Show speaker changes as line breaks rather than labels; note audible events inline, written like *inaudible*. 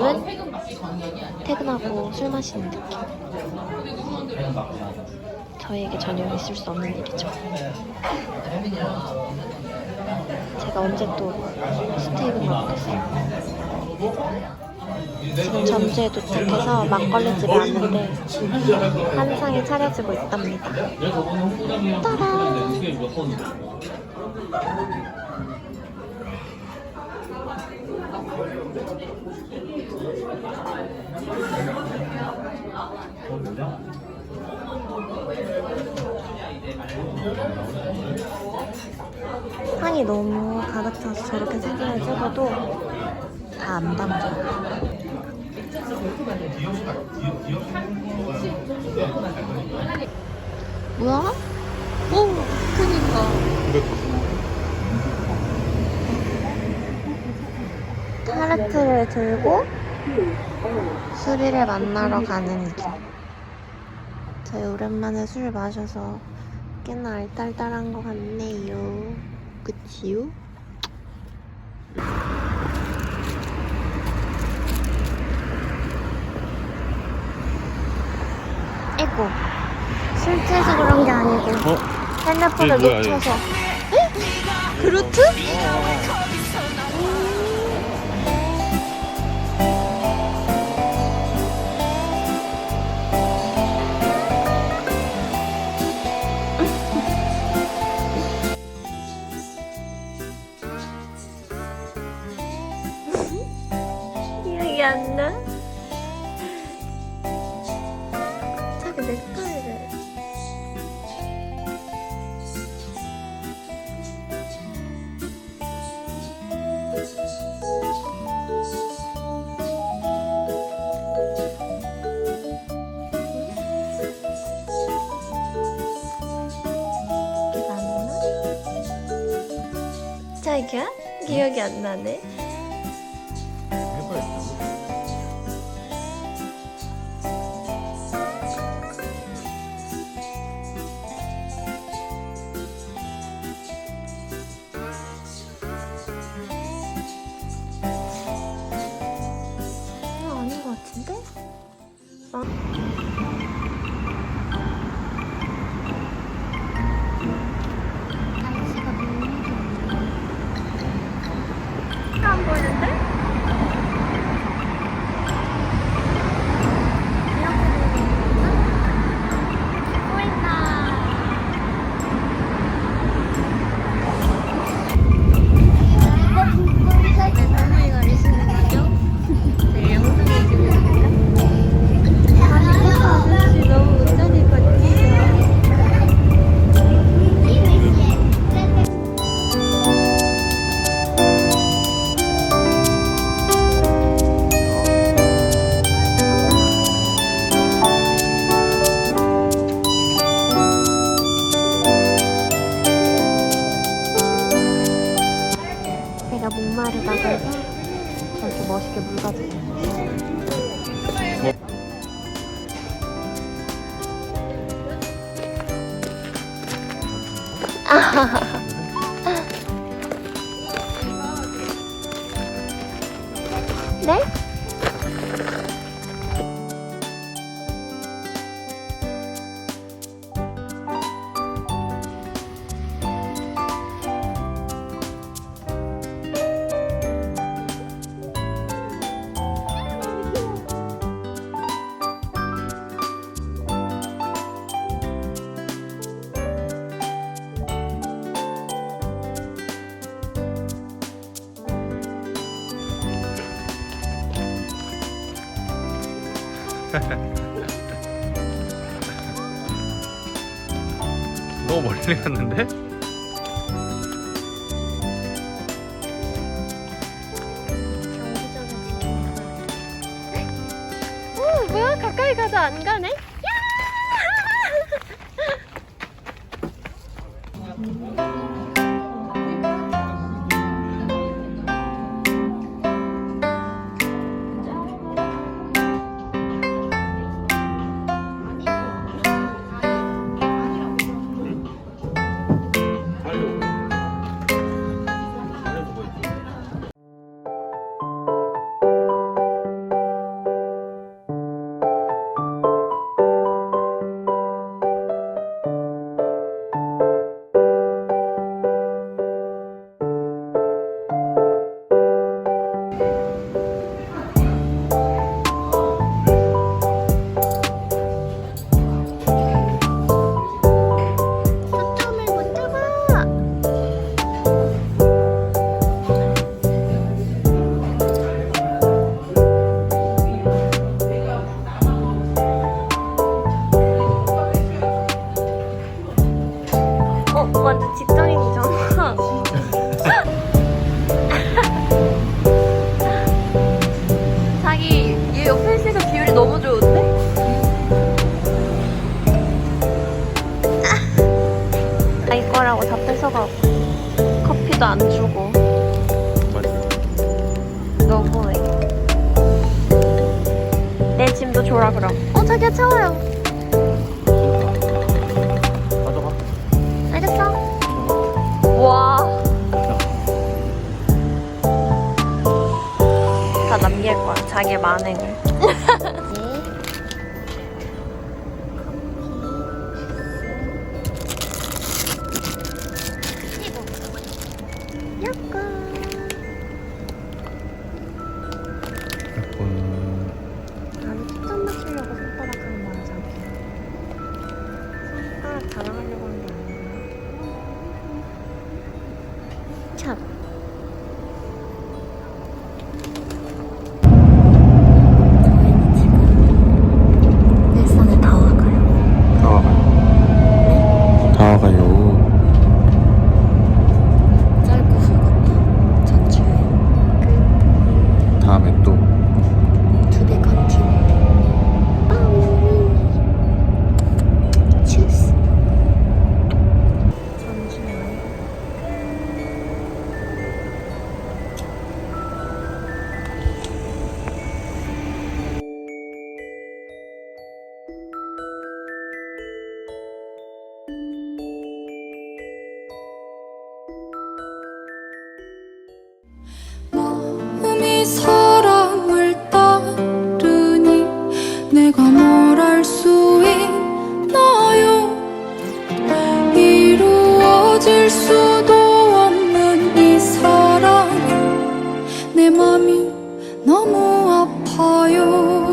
컨셉은 퇴근하고 술 마시는 느낌. 저희에게 전혀 있을 수 없는 일이죠. 제가 언제 또 스테이크를 먹겠어요. 지금 전주에 도착해서 막걸리 집에 왔는데 한 상이 차려지고 있답니다. 따란! 향이 너무 가득 차서 저렇게 사진을 찍어도 다 안 담겨요. 뭐야? 오, 그니까. 타르트를 들고 수리를 만나러 가는 길. 저희 오랜만에 술 마셔서 꽤나 알딸딸한 것 같네요. 그치요? 아이고. 술 취해서 그런 게 아니고
어?
핸드폰을 놓쳐서 에? 그루트? 기억이 안 나네. 이거 아닌 것 같은데? 어? 해서 저렇게 멋있게 물 가지고 있어요. *laughs*
너무 멀리 갔는데?
오 뭐야 가까이 가서 안 가네? 완전 직장인이잖아. *laughs* 자기 얘 옆에 있으니까 비율이 너무 좋은데? 자기 거라고 다 뺏어가고 커피도 안 주고 너무해. 내 짐도 줘라 그럼. 어 자기야 채워요. 알겠어. 와. 다 남길 거야 자기의 만행을. *laughs*
사랑을 따르니 내가 뭘할수 있나요? 이루어질 수도 없는 이 사랑에 내 맘이 너무 아파요